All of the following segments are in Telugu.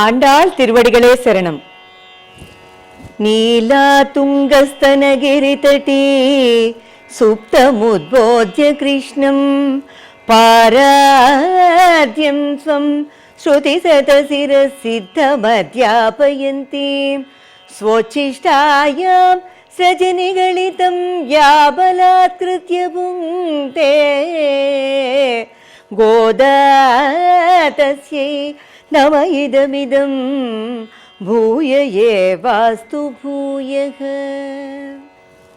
ஆண்டாள் திருவடிகளே சரணம். நீலா துங்கஸ்தனகிரி தட்டி சுப்தமுத்போத்ய கிருஷ்ணம். பாராத்யம் ஸ்வம் ஸ்ருதி சதசிர சித்தமத்யாபயந்தி ஸ்வோச்சிஷ்டாயாம் சஜனிகளிதம் யாபலாத்கிருத்ய புங்கே கோதா தஸ்யை నవ ఇదమిదం భూయ వాస్తు భూయ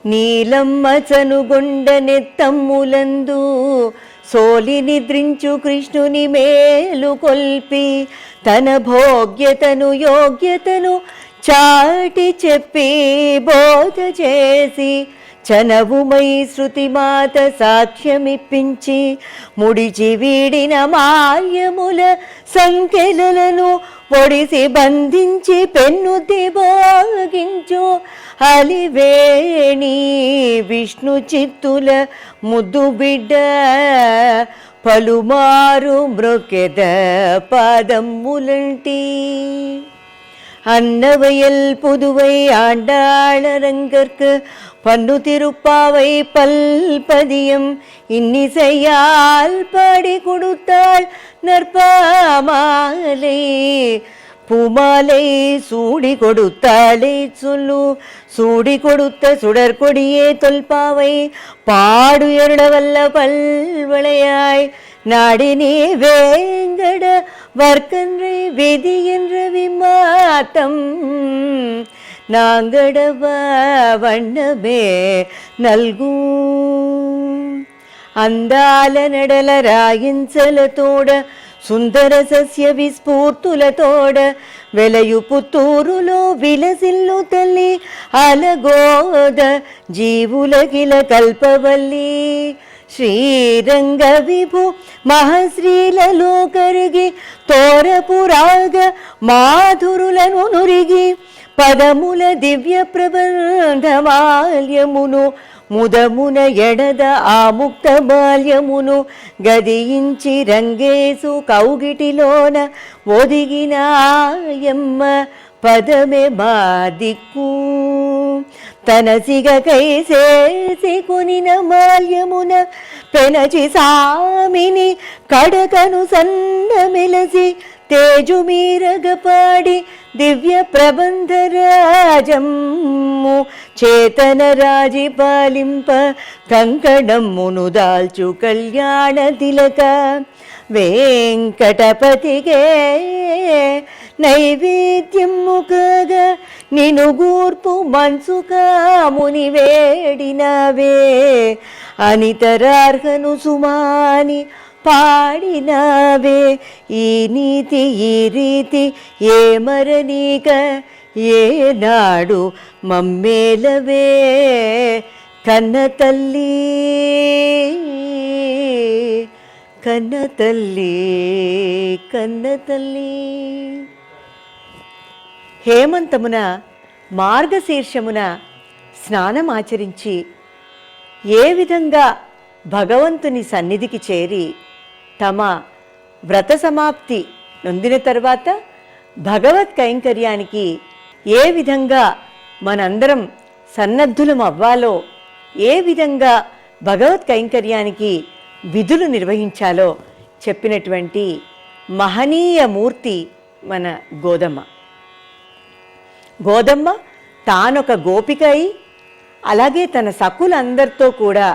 నీలమ్మ చనుగొండ నెత్తమ్ములందు సోలి నిద్రించు కృష్ణుని మేలు కొల్పి తన భోగ్యతను యోగ్యతను చాటి చెప్పి బోధ చేసి చనవుమై శృతిమాత సాక్ష్యమిప్పించి ముడిచి వీడిన మాల్యముల సంఖ్యలను పొడిసి బంధించి పెన్ను దిబాగించు అలివేణి విష్ణు చిత్తుల ముద్దు బిడ్డ పలుమారు మృకెద పాదమ్ములంటి அன்னவையல் புதுவை ஆண்டாளரங்கற்கு பன்னு திருப்பாவை பல்பதியம் இன்னிசையால் பாடி கொடுத்தாள் நற்பாமாலை. பூமாலை சூடி கொடுத்தாலே சொல்லு. சூடி கொடுத்த சுடற்கொடியே தொல்பாவை. பாடுயர்டவல்ல பல்வளையாய். நாடினே வேங்கட வர்க்கன்று விதி என்ற விமாத்தம். நாங்கடவ வண்ணமே நல்கும் అందాల నెడల రాయించలతోడ సుందర సస్య విస్ఫూర్తులతోడ వెలయు పుత్తూరులో విలసిల్లు తల్లి అలగోద జీవులకిల కల్పవల్లి శ్రీరంగ విభు మహశ్రీలలో కరిగి తోరపురాగ మాధురులను నురిగి పదముల దివ్య ప్రబంధమాల్యమును ముదమున ఎడద ఆ ముక్త బాల్యమును గదియించి రంగేసు కౌగిటిలోన ఒదిగినాయమ్మ పదమే మా దిక్కు. తన సిగకై చేసి కొనిన మాల్యమున పెనచి సామిని కడకను సన్న మెలసి తేజుమీరగపాడి దివ్య ప్రబంధ రాజమ్ము చేతన రాజి పాలింప కంకణమ్మును దాల్చు కళ్యాణ తిలక వెంకటపతికే నైవేద్యము కాగా నిను గూర్పు మనసు కాముని వేడినవే అనితరార్హను సుమాని పాడినవే ఈ నీతి ఈ రీతి ఏ మరనీక ఏనాడు మమ్మేలవే. కన్న తల్లి కన్న తల్లి కన్న తల్లి. హేమంతమున మార్గశీర్షమున స్నానమాచరించి ఏ విధంగా భగవంతుని సన్నిధికి చేరి తమ వ్రత సమాప్తి నొందిన తర్వాత భగవత్ కైంకర్యానికి ఏ విధంగా మనందరం సన్నద్ధులం అవ్వాలో ఏ విధంగా భగవత్ కైంకర్యానికి విధులు నిర్వహించాలో చెప్పినటువంటి మహనీయ మూర్తి మన గోదమ్మ. గోదమ్మ తానొక గోపిక అయి అలాగే తన సకులందరితో కూడా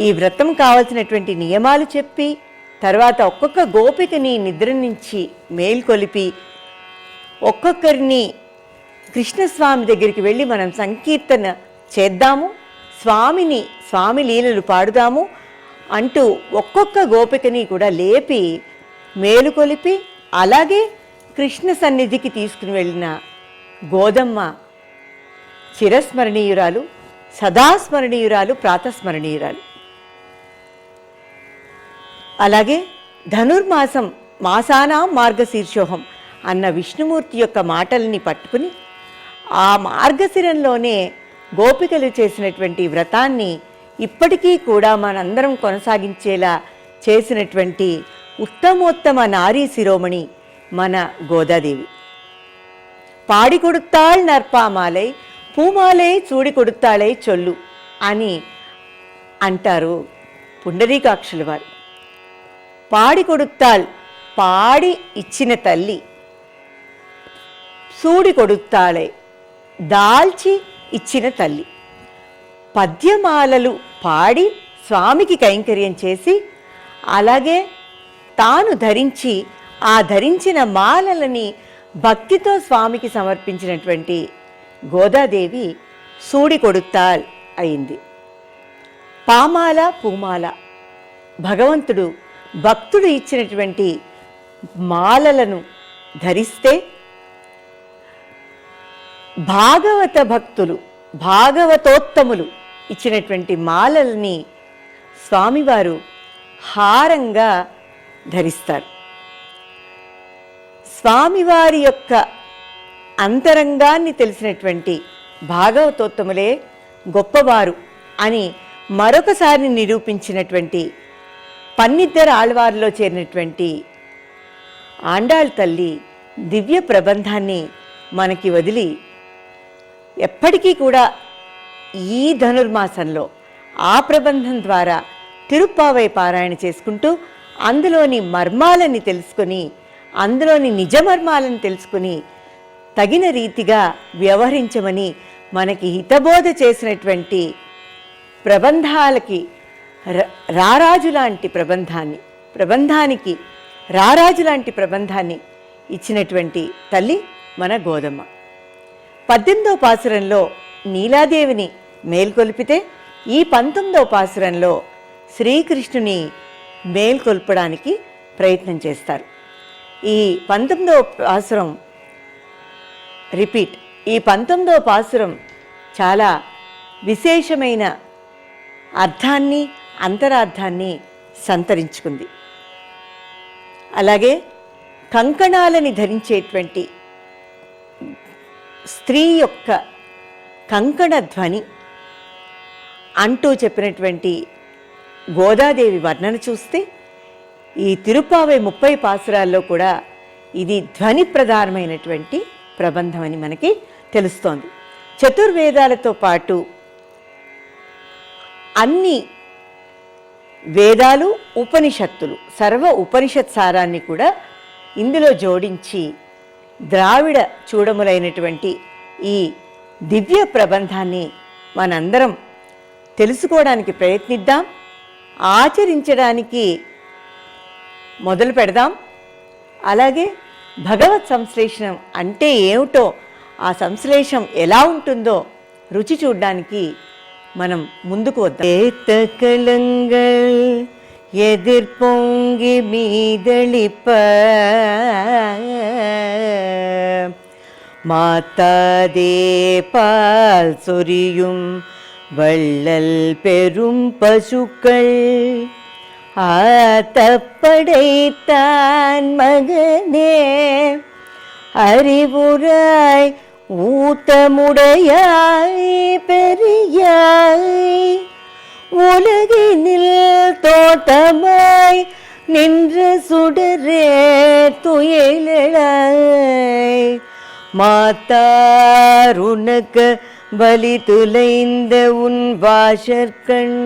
ఈ వ్రతం కావలసినటువంటి నియమాలు చెప్పి తర్వాత ఒక్కొక్క గోపికని నిద్ర నుంచి మేల్కొలిపి ఒక్కొక్కరిని కృష్ణస్వామి దగ్గరికి వెళ్ళి మనం సంకీర్తన చేద్దాము స్వామిని స్వామి లీలలు పాడుదాము అంటూ ఒక్కొక్క గోపికని కూడా లేపి మేలుకొలిపి అలాగే కృష్ణ సన్నిధికి తీసుకుని వెళ్ళిన గోదమ్మ చిరస్మరణీయురాలు సదాస్మరణీయురాలు ప్రాతస్మరణీయురాలు. అలాగే ధనుర్మాసం మాసానా మార్గశీర్షోహం అన్న విష్ణుమూర్తి యొక్క మాటల్ని పట్టుకుని ఆ మార్గశిరంలోనే గోపికలు చేసినటువంటి వ్రతాన్ని ఇప్పటికీ కూడా మనందరం కొనసాగించేలా చేసినటువంటి ఉత్తమోత్తమ నారీ శిరోమణి మన గోదాదేవి. పాడి కొడుతాళ్ నర్పామాలై పూమాలై చూడి కొడుతాళై చొల్లు అని అంటారు పుండరీకాక్షుల వారు. పాడి కొడుత్తాల్ పాడి ఇచ్చిన తల్లి. సూడి కొడుతాళే దాల్చి ఇచ్చిన తల్లి. పద్యమాలలు పాడి స్వామికి కైంకర్యం చేసి అలాగే తాను ధరించి ఆ ధరించిన మాలలని భక్తితో స్వామికి సమర్పించినటువంటి గోదాదేవి సూడి కొడుతాల్ అయింది. పామాల పూమాల భగవంతుడు భక్తుడు ఇచ్చినటువంటి మాలలను ధరిస్తే భాగవత భక్తులు భాగవతోత్తములు ఇచ్చినటువంటి మాలల్ని స్వామివారు హారంగా ధరిస్తారు. స్వామివారి యొక్క అంతరంగాన్ని తెలిసినటువంటి భాగవతోత్తములే గొప్పవారు అని మరొకసారి నిరూపించినటువంటి పన్నిద్దరు ఆళ్వారిలో చేరినటువంటి ఆండాళ్ తల్లి దివ్య ప్రబంధాన్ని మనకి వదిలి ఎప్పటికీ కూడా ఈ ధనుర్మాసంలో ఆ ప్రబంధం ద్వారా తిరుప్పావై పారాయణ చేసుకుంటూ అందులోని మర్మాలని తెలుసుకొని అందులోని నిజ మర్మాలను తెలుసుకుని తగిన రీతిగా వ్యవహరించమని మనకి హితబోధ చేసినటువంటి ప్రబంధాలకి రారాజు లాంటి ప్రబంధాన్ని ప్రబంధానికి రారాజు లాంటి ప్రబంధాన్ని ఇచ్చినటువంటి తల్లి మన గోధుమ పద్దెనిమిదో పాసురంలో నీలాదేవిని మేల్కొల్పితే ఈ పంతొమ్మిదో పాసురంలో శ్రీకృష్ణుని మేల్కొల్పడానికి ప్రయత్నం చేస్తారు. ఈ పంతొమ్మిదో పాసురం రిపీట్ ఈ పంతొమ్మిదో పాసురం చాలా విశేషమైన అర్థాన్ని అంతరార్థాన్ని సంతరించుకుంది. అలాగే కంకణాలని ధరించేటువంటి స్త్రీ యొక్క కంకణ ధ్వని అంటూ చెప్పినటువంటి గోదాదేవి వర్ణన చూస్తే ఈ తిరుపావై ముప్పై పాసురాల్లో కూడా ఇది ధ్వని ప్రధానమైనటువంటి ప్రబంధం అని మనకి తెలుస్తోంది. చతుర్వేదాలతో పాటు అన్ని వేదాలు ఉపనిషత్తులు సర్వ ఉపనిషత్ సారాన్ని కూడా ఇందులో జోడించి ద్రావిడ చూడములైనటువంటి ఈ దివ్య ప్రబంధాన్ని మనందరం తెలుసుకోవడానికి ప్రయత్నిద్దాం ఆచరించడానికి మొదలు పెడదాం. అలాగే భగవత్ సంశ్లేషణం అంటే ఏమిటో ఆ సంశ్లేషం ఎలా ఉంటుందో రుచి చూడడానికి మనం ముందుకు వద్దాం ఏతకలంగల్ எதிர்பொங்கி மீதளிப்ப மாத்தாதே பால் சொரியும் வள்ளல் பெரும் பசுக்கள் ஆத்தப்படைத்தான் மகனே அறிவுராய் ஊத்தமுடையாய் பெரியாய் உலகினில் தோட்டமாய் நின்று சுடரே துயிலாய் மாத்தார் உனக்கு பலி துளைந்த உன் வாசற்கண்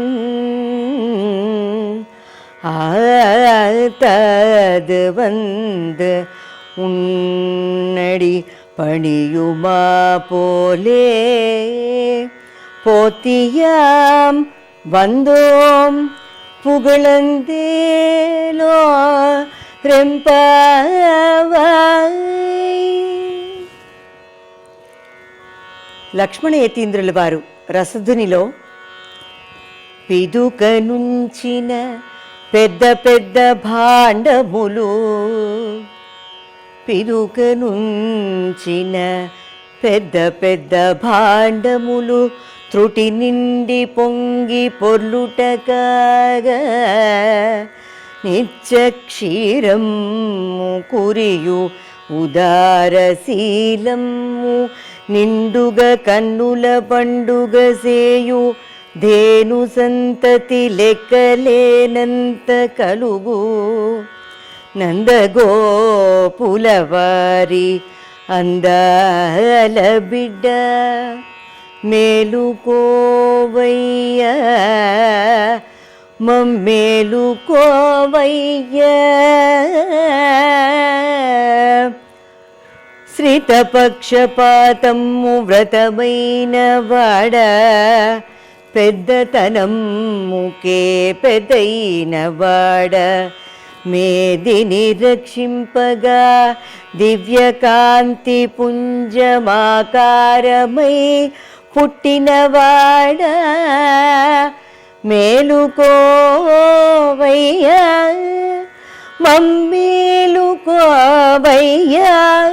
ஆத்தது வந்து உன்னடி பணியுமா போலே போத்தியாம் வந்தோம் புகழந்தேலோ ரெம்பாவாய் లక్ష్మణ యతీంద్రుల వారు రసధునిలో పిదుక నుంచిన పెద్ద పెద్ద భాండములు పిదుకనుంచిన పెద్ద పెద్ద భాండములు త్రుటి నిండి పొంగి పొర్లుట కాగా నిత్య క్షీరము కురియు ఉదారశీలము నిండుగ కన్నుల పండుగ సేయు ధేను సంతతి లెక్కలేనంత కలుగు. నందగోపులవారి అందాల బిడ్డ మేలుకోవయ్య మమ్మేలుకోవయ్య. శ్రితపక్షపాతము వ్రతమైన వాడ పెద్దతనముకే పెదైన వాడ. మేదిని రక్షింపగా దివ్యకాంతి పుంజమాకారమై పుట్టినవాడ మేలుకోవయ్యా. మమ్మేలుకోవయ్యా.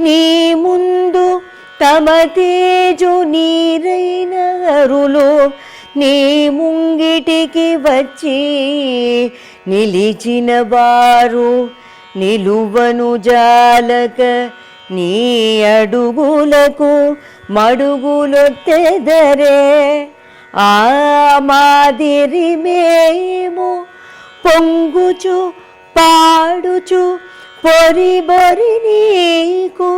నీ ముందు తమ తేజు నీరైన అరులు నీ ముంగిటికి వచ్చి నిలిచిన వారు నిలువను జాలక నీ అడుగులకు మడుగులొత్తెదరే. ఆ మాదిరి మేము పొంగుచు పాడుచు పొరి బొరి నీకు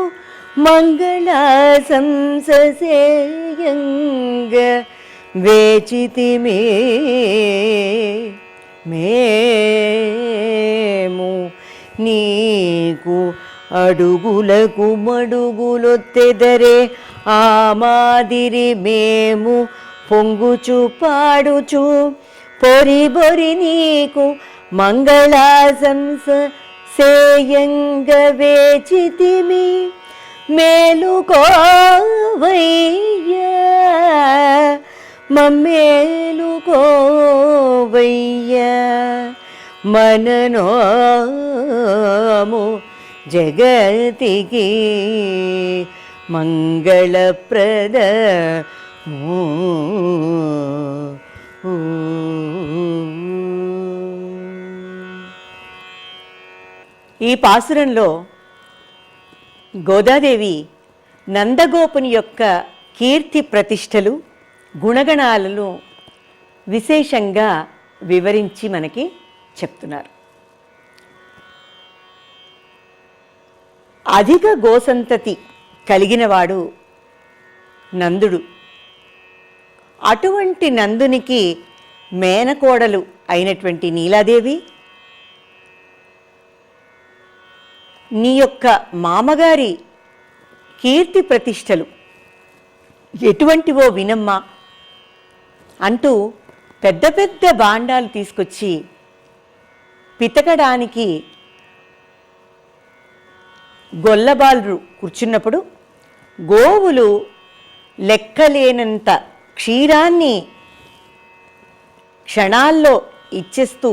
మంగళ సంససేయంగ వేచితిమే. మేము నీకు అడుగులకు మడుగులొత్తెదరే ఆ మాదిరి మేము పొంగుచు పాడుచు పొరి బొరి నీకు మంగళాశంస సేయంగ వేచితిమి మమ్మే కోవయ్య మననోము జగతికి మంగళప్రద ఈ పాసురంలో గోదాదేవి నందగోపుని యొక్క కీర్తి ప్రతిష్టలు గుణగణాలను విశేషంగా వివరించి మనకి చెప్తున్నారు. అధిక గోసంతతి కలిగినవాడు నందుడు. అటువంటి నందునికి మేనకోడలు అయినటువంటి నీలాదేవి నీ యొక్క మామగారి కీర్తి ప్రతిష్టలు ఎటువంటివో వినమ్మా అంటూ పెద్ద పెద్ద బాండాలు తీసుకొచ్చి పితకడానికి గొల్లబాలు కూర్చున్నప్పుడు గోవులు లెక్కలేనంత క్షీరాన్ని క్షణాల్లో ఇచ్చేస్తూ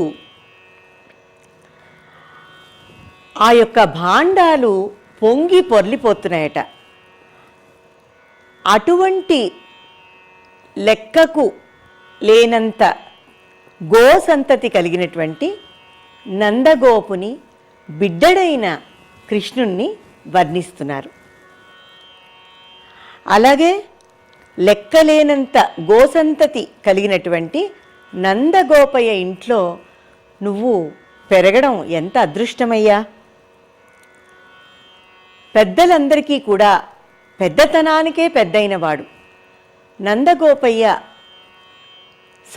ఆ యొక్క భాండాలు పొంగి పొర్లిపోతున్నాయట. అటువంటి లెక్కకు లేనంత గోసంతతి కలిగినటువంటి నందగోపుని బిడ్డడైన కృష్ణుణ్ణి వర్ణిస్తున్నారు. అలాగే లెక్కలేనంత గోసంతతి కలిగినటువంటి నందగోపయ్య ఇంట్లో నువ్వు పెరగడం ఎంత అదృష్టమయ్యా? పెద్దలందరికీ కూడా పెద్దతనానికే పెద్దయినవాడు. నందగోపయ్య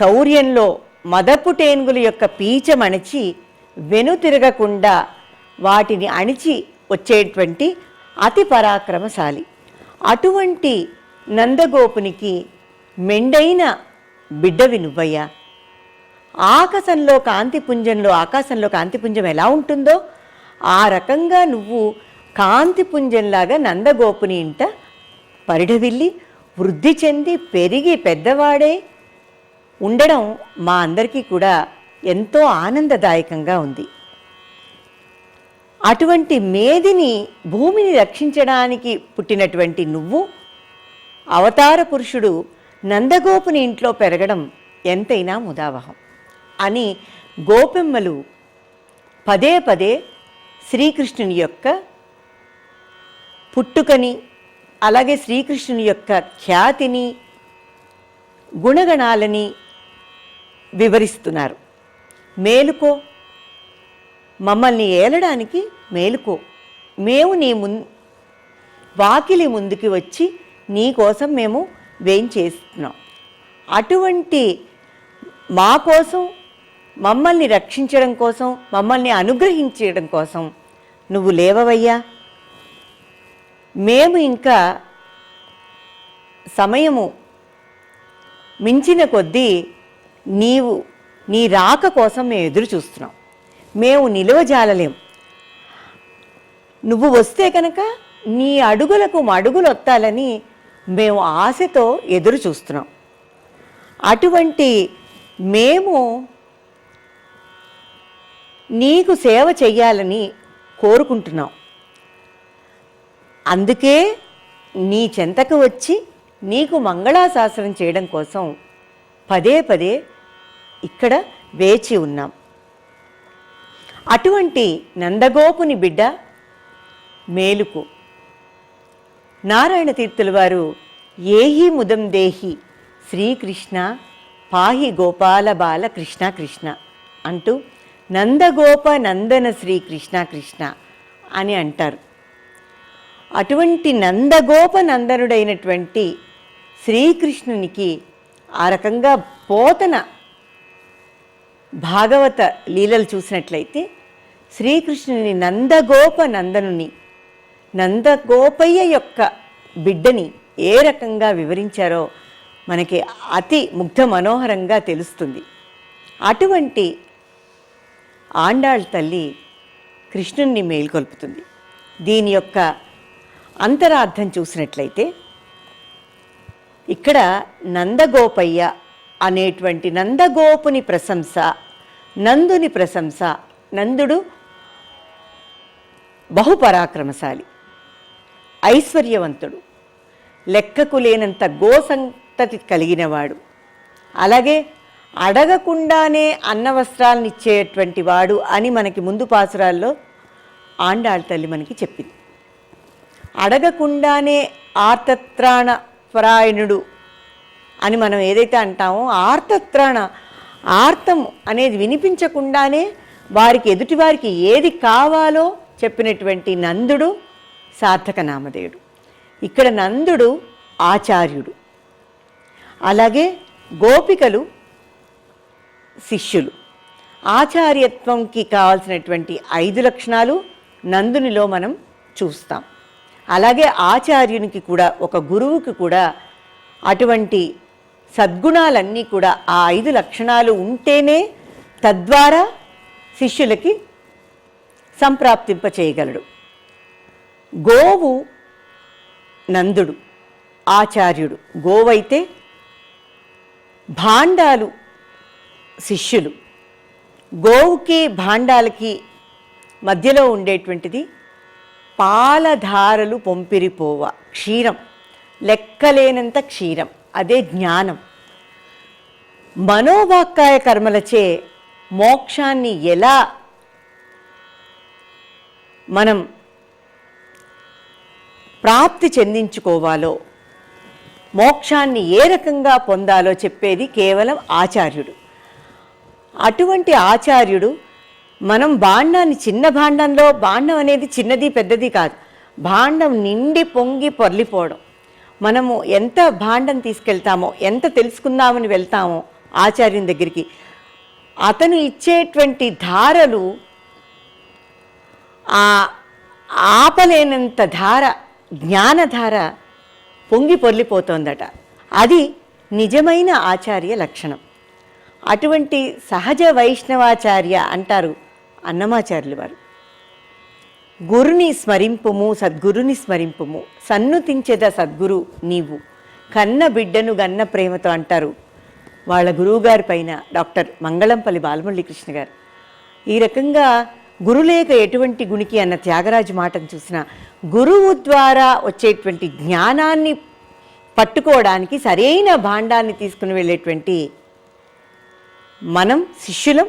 శౌర్యంలో మదపుటేనుగుల యొక్క పీచమణచి వెనుతిరగకుండా వాటిని అణిచి వచ్చేటువంటి అతి పరాక్రమశాలి. అటువంటి నందగోపునికి మెండైన బిడ్డవి నువ్వయ్యా. ఆకాశంలో కాంతిపుంజంలో ఆకాశంలో కాంతిపుంజం ఎలా ఉంటుందో ఆ రకంగా నువ్వు కాంతిపుంజంలాగా నందగోపుని ఇంట పరిడవిల్లి వృద్ధి చెంది పెరిగి పెద్దవాడే ఉండడం మా అందరికీ కూడా ఎంతో ఆనందదాయకంగా ఉంది. అటువంటి మేదిని భూమిని రక్షించడానికి పుట్టినటువంటి నువ్వు అవతార పురుషుడు నందగోపుని ఇంట్లో పెరగడం ఎంతైనా ముదావహం అని గోపెమ్మలు పదే పదే శ్రీకృష్ణుని యొక్క పుట్టుకని అలాగే శ్రీకృష్ణుని యొక్క ఖ్యాతిని గుణగణాలని వివరిస్తున్నారు. మేలుకో. మమ్మల్ని ఏలడానికి మేలుకో. మేము నీ ముం వాకిలి ముందుకి వచ్చి నీ కోసం మేము వేయించేస్తున్నాం అటువంటి మా కోసం మమ్మల్ని రక్షించడం కోసం మమ్మల్ని అనుగ్రహించడం కోసం నువ్వు లేవవయ్యా. మేము ఇంకా సమయము మించిన కొద్దీ నీవు నీ రాక కోసం మేము ఎదురు చూస్తున్నాం. మేము నిలువజాలలేం. నువ్వు వస్తే కనుక నీ అడుగులకు మడుగులు వత్తాలని మేము ఆశతో ఎదురు చూస్తున్నాం. అటువంటి మేము నీకు సేవ చెయ్యాలని కోరుకుంటున్నాం. అందుకే నీ చెంతకు వచ్చి నీకు మంగళాశాసనం చేయడం కోసం పదే పదే ఇక్కడ వేచి ఉన్నాం. అటువంటి నందగోపుని బిడ్డ మేలుకు. నారాయణ తీర్థుల వారు ఏహి ముదం దేహి శ్రీకృష్ణ పాహి గోపాల బాల కృష్ణ కృష్ణ అంటూ నందగోప నందన శ్రీకృష్ణ కృష్ణ అని అంటారు. అటువంటి నందగోప నందనుడైనటువంటి శ్రీకృష్ణునికి ఆ రకంగా పోతన భాగవత లీలలు చూసినట్లయితే శ్రీకృష్ణుని నందగోప నందనుని నందగోపయ్య యొక్క బిడ్డని ఏ రకంగా వివరించారో మనకి అతి ముగ్ధ మనోహరంగా తెలుస్తుంది. అటువంటి ఆండాళ్ తల్లి కృష్ణుణ్ణి మేల్కొల్పుతుంది. దీని యొక్క అంతరార్థం చూసినట్లయితే ఇక్కడ నందగోపయ్య అనేటువంటి నందగోపుని ప్రశంస నందుని ప్రశంస నందుడు బహుపరాక్రమశాలి ఐశ్వర్యవంతుడు లెక్కకు లేనంత గోసంతతి కలిగినవాడు. అలాగే అడగకుండానే అన్న ఇచ్చేటువంటి వాడు అని మనకి ముందు పాసురాల్లో ఆండాళ్ళ తల్లి మనకి చెప్పింది. అడగకుండానే ఆర్తత్రాణ పరాయణుడు అని మనం ఏదైతే అంటామో ఆర్తత్రాణ ఆర్తం అనేది వినిపించకుండానే వారికి ఎదుటివారికి ఏది కావాలో చెప్పినటువంటి నందుడు సార్థక నామధేయుడు. ఇక్కడ నందుడు ఆచార్యుడు. అలాగే గోపికలు శిష్యులు. ఆచార్యత్వంకి కావాల్సినటువంటి ఐదు లక్షణాలు నందునిలో మనం చూస్తాం. అలాగే ఆచార్యునికి కూడా ఒక గురువుకి కూడా అటువంటి సద్గుణాలన్నీ కూడా ఆ ఐదు లక్షణాలు ఉంటేనే తద్వారా శిష్యులకి సంప్రాప్తింప చేయగలడు గోవు నందుడు ఆచార్యుడు. గోవైతే భాండాలు శిష్యులు. గోవుకి భాండాలకి మధ్యలో ఉండేటువంటిది పాలధారలు పొంపిరిపోవ. క్షీరం. లెక్కలేనంత క్షీరం. అదే జ్ఞానం. మనోవాక్కాయ కర్మలచే మోక్షాన్ని ఎలా మనం ప్రాప్తి చెందించుకోవాలో మోక్షాన్ని ఏ రకంగా పొందాలో చెప్పేది కేవలం ఆచార్యుడు. అటువంటి ఆచార్యుడు మనం భాండాన్ని చిన్న భాండంలో భాండం అనేది చిన్నది పెద్దది కాదు. భాండం నిండి పొంగి పొర్లిపోవడం. మనము ఎంత భాండం తీసుకెళ్తామో ఎంత తెలుసుకుందామని వెళ్తామో ఆచార్యుని దగ్గరికి అతను ఇచ్చేటువంటి ధారలు ఆ ఆపలేనంత ధార జ్ఞానధార పొంగి పొర్లిపోతోందట. అది నిజమైన ఆచార్య లక్షణం. అటువంటి సహజ వైష్ణవాచార్య అంటారు అన్నమాచార్యులు వారు. గురుని స్మరింపుము సద్గురుని స్మరింపుము సన్నుతించేద సద్గురు నీవు కన్న బిడ్డను గన్న ప్రేమతో అంటారు వాళ్ళ గురువుగారి పైన డాక్టర్ మంగళంపల్లి బాలమురళీకృష్ణ గారు. ఈ రకంగా గురులేక ఎటువంటి గుణికి అన్న త్యాగరాజు మాటను చూసిన గురువు ద్వారా వచ్చేటువంటి జ్ఞానాన్ని పట్టుకోవడానికి సరైన భాండాన్ని తీసుకుని వెళ్ళేటువంటి మనం శిష్యులం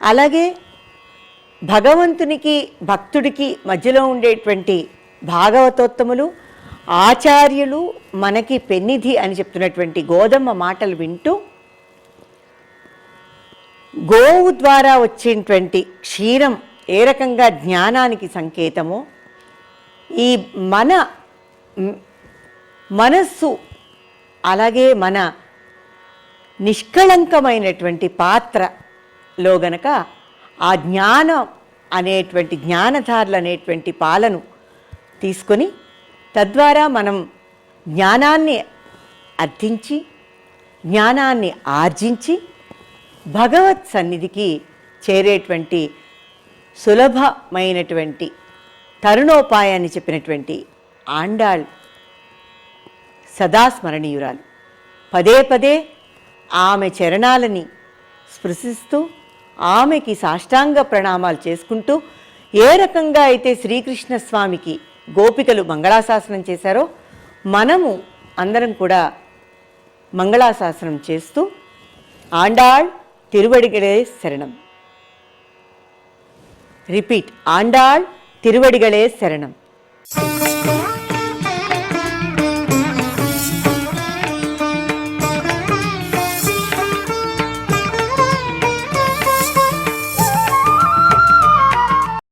అలాగే భగవంతునికి భక్తుడికి మధ్యలో ఉండేటువంటి భాగవతోత్తములు ఆచార్యులు మనకి పెన్నిధి అని చెప్తున్నటువంటి గోదమ్మ మాటలు వింటూ గోవు ద్వారా వచ్చేటువంటి క్షీరం ఏ రకంగా జ్ఞానానికి సంకేతమో ఈ మన మనస్సు అలాగే మన నిష్కళంకమైనటువంటి పాత్ర లో గనక ఆ జ్ఞానం అనేటువంటి జ్ఞానధారులు అనేటువంటి పాలను తీసుకొని తద్వారా మనం జ్ఞానాన్ని అర్థించి జ్ఞానాన్ని ఆర్జించి భగవత్ సన్నిధికి చేరేటువంటి సులభమైనటువంటి తరుణోపాయాన్ని చెప్పినటువంటి ఆండాళ్ సదా స్మరణీయురాలు పదే పదే ఆమె చరణాలని స్పృశిస్తూ ఆమెకి సాష్టాంగ ప్రణామాలు చేసుకుంటూ ఏ రకంగా అయితే శ్రీకృష్ణ స్వామికి గోపికలు మంగళాశాసనం చేశారో మనము అందరం కూడా మంగళాశాసనం చేస్తూ ఆండాళ్ తిరువడిగడే శరణం. రిపీట్ ఆండాళ్ తిరువడిగడే శరణం.